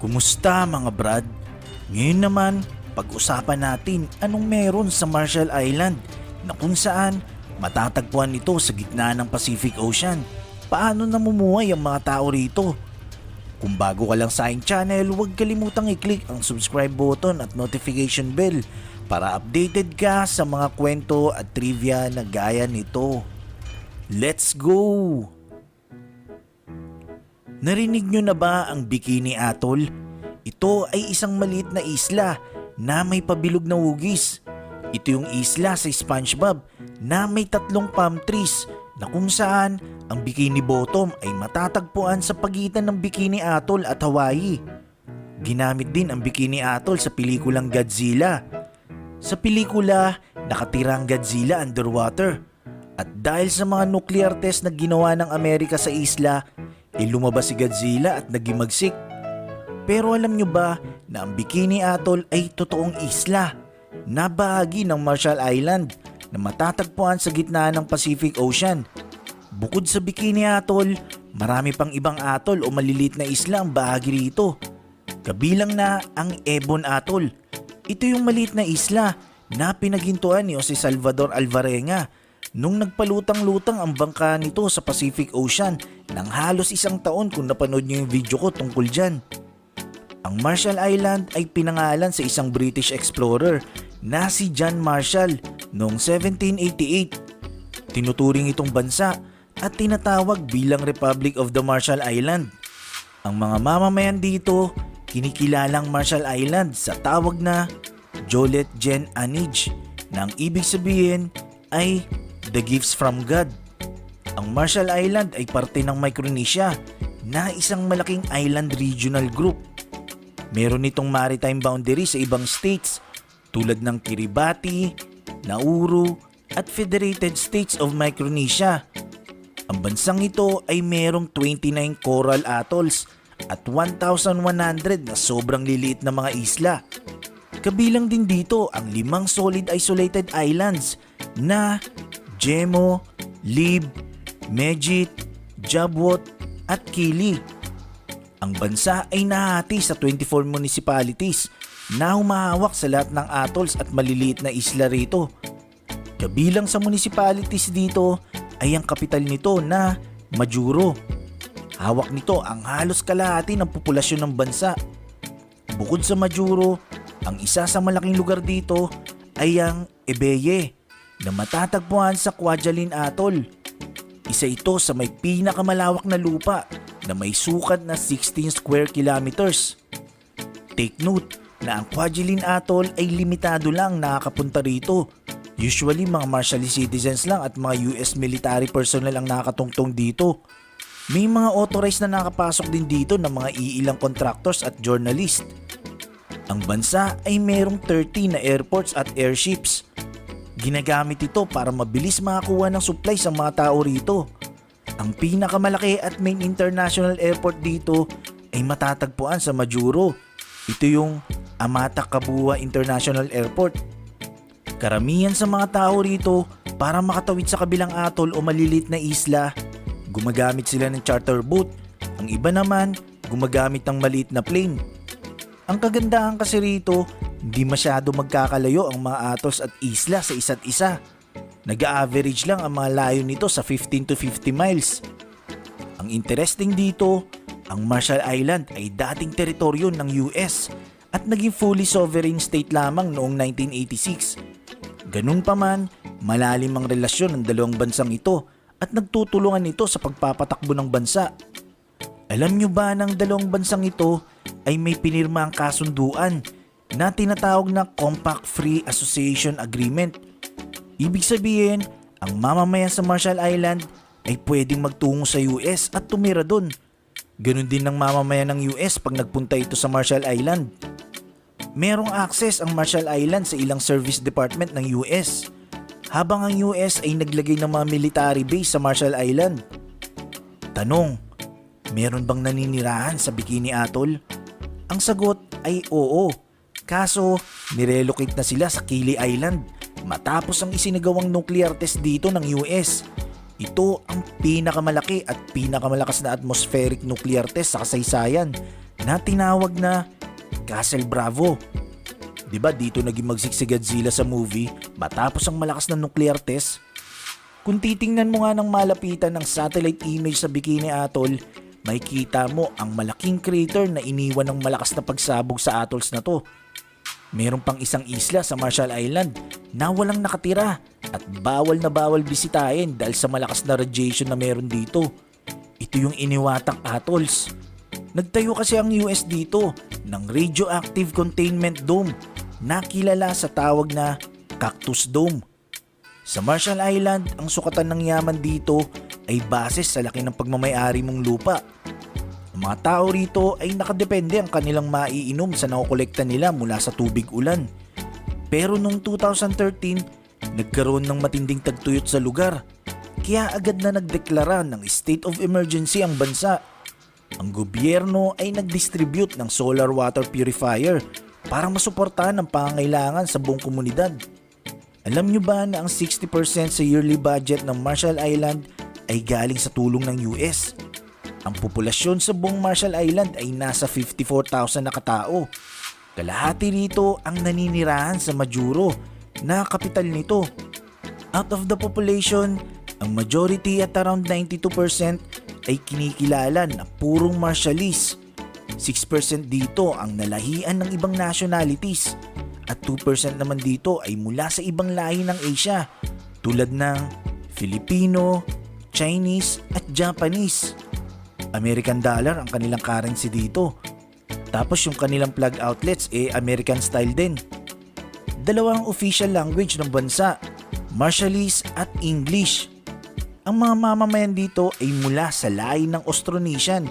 Kumusta mga brad? Ngayon naman, pag-usapan natin anong meron sa Marshall Island na kung saan matatagpuan ito sa gitna ng Pacific Ocean. Paano namumuhay ang mga tao rito? Kung bago ka lang sa aking channel, huwag kalimutang i-click ang subscribe button at notification bell para updated ka sa mga kwento at trivia na gaya nito. Let's go! Narinig nyo na ba ang Bikini Atoll? Ito ay isang maliit na isla na may pabilog na hugis. Ito yung isla sa Spongebob na may tatlong palm trees na kung saan ang Bikini Bottom ay matatagpuan sa pagitan ng Bikini Atoll at Hawaii. Ginamit din ang Bikini Atoll sa pelikulang Godzilla. Sa pelikula, nakatira ang Godzilla underwater. At dahil sa mga nuclear test na ginawa ng Amerika sa isla, eh lumabas si Godzilla at nagimagsik. Pero alam nyo ba na ang Bikini Atoll ay totoong isla na bahagi ng Marshall Island na matatagpuan sa gitna ng Pacific Ocean. Bukod sa Bikini Atoll, marami pang ibang atoll o maliliit na isla ang bahagi rito. Kabilang na ang Ebon Atoll. Ito yung maliit na isla na pinagintuan ni Jose Salvador Alvarenga nung nagpalutang-lutang ang bangka nito sa Pacific Ocean ng halos isang taon kung napanood niyo yung video ko tungkol dyan. Ang Marshall Island ay pinangalan sa isang British explorer na si John Marshall noong 1788. Tinuturing itong bansa at tinatawag bilang Republic of the Marshall Island. Ang mga mamamayan dito kinikilalang Marshall Island sa tawag na Jolet Gen Anij na ang ibig sabihin ay The Gifts from God. Ang Marshall Island ay parte ng Micronesia na isang malaking island regional group. Meron itong maritime boundary sa ibang states tulad ng Kiribati, Nauru at Federated States of Micronesia. Ang bansang ito ay merong 29 coral atolls at 1,100 na sobrang liliit na mga isla. Kabilang din dito ang limang solid isolated islands na Jemo, Lib, Mejit, Jabwot at Kili. Ang bansa ay nahati sa 24 municipalities na humahawak sa lahat ng atolls at maliliit na isla rito. Kabilang sa municipalities dito ay ang kapital nito na Majuro. Hawak nito ang halos kalahati ng populasyon ng bansa. Bukod sa Majuro, ang isa sa malaking lugar dito ay ang Ebeye na matatagpuan sa Kwajalein Atoll. Isa ito sa may pinakamalawak na lupa na may sukat na 16 square kilometers. Take note na ang Kwajalein Atoll ay limitado lang nakakapunta rito. Usually mga Marshallese citizens lang at mga US military personnel ang nakatungtong dito. May mga authorized na nakapasok din dito ng mga iilang contractors at journalist. Ang bansa ay merong 30 na airports at airships. Ginagamit ito para mabilis makakuha ng supply sa mga tao rito. Ang pinakamalaki at main international airport dito ay matatagpuan sa Majuro. Ito yung Amata Kabua International Airport. Karamihan sa mga tao rito para makatawid sa kabilang atol o malilit na isla, gumagamit sila ng charter boat. Ang iba naman, gumagamit ng maliit na plane. Ang kagandahan kasi rito, hindi masyado magkakalayo ang mga atos at isla sa isa't isa. Nag-average lang ang mga layo nito sa 15 to 50 miles. Ang interesting dito, ang Marshall Island ay dating teritoryo ng US at naging fully sovereign state lamang noong 1986. Ganun pa man, malalim ang relasyon ng dalawang bansang ito at nagtutulungan ito sa pagpapatakbo ng bansa. Alam nyo ba ng dalawang bansang ito ay may pinirma ang kasunduan na tinatawag na Compact Free Association Agreement. Ibig sabihin, ang mamamayan sa Marshall Island ay pwedeng magtungo sa US at tumira doon. Ganon din ng mamamayan ng US pag nagpunta ito sa Marshall Island. Merong access ang Marshall Island sa ilang service department ng US, habang ang US ay naglagay ng mga military base sa Marshall Island. Tanong, meron bang naninirahan sa Bikini Atoll? Ang sagot ay oo. Kaso, nirelocate na sila sa Kili Island matapos ang isinagawang nuclear test dito ng US. Ito ang pinakamalaki at pinakamalakas na atmospheric nuclear test sa kasaysayan na tinawag na Castle Bravo. 'Di ba dito naging magsik si Godzilla sa movie matapos ang malakas na nuclear test? Kung titingnan mo nga ng malapitan ng satellite image sa Bikini Atoll, makikita mo ang malaking crater na iniwan ng malakas na pagsabog sa atolls na to. Meron pang isang isla sa Marshall Island na walang nakatira at bawal na bawal bisitahin dahil sa malakas na radiation na meron dito. Ito yung iniwatang atolls. Nagtayo kasi ang US dito ng Radioactive Containment Dome na kilala sa tawag na Cactus Dome. Sa Marshall Island, ang sukatan ng yaman dito ay base sa laki ng pagmamayari mong lupa. Ang mga tao rito ay nakadepende ang kanilang maiinom sa nakokolekta nila mula sa tubig ulan. Pero noong 2013, nagkaroon ng matinding tagtuyot sa lugar. Kaya agad na nagdeklara ng state of emergency ang bansa. Ang gobyerno ay nag-distribute ng solar water purifier para masuportahan ang pangangailangan sa buong komunidad. Alam nyo ba na ang 60% sa yearly budget ng Marshall Island ay galing sa tulong ng US? Ang populasyon sa buong Marshall Island ay nasa 54,000 na katao. Kalahati rito ang naninirahan sa Majuro na kapital nito. Out of the population, ang majority at around 92% ay kinikilala na purong Marshallese. 6% dito ang nalahian ng ibang nationalities at 2% naman dito ay mula sa ibang lahi ng Asia tulad ng Filipino, Chinese at Japanese. American dollar ang kanilang currency dito. Tapos yung kanilang plug outlets eh American style din. Dalawang official language ng bansa, Marshallese at English. Ang mga mamamayan dito ay mula sa lahi ng Austronesian.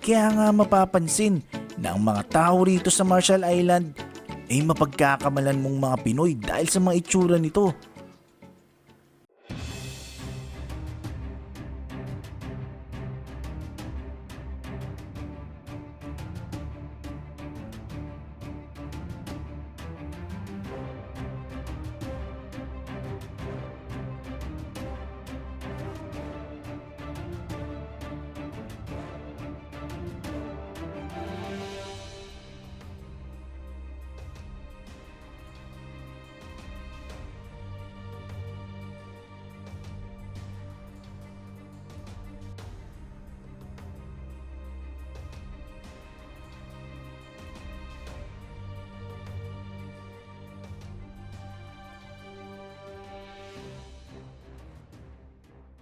Kaya nga mapapansin na ang mga tao rito sa Marshall Island ay mapagkakamalan mong mga Pinoy dahil sa mga itsura nito.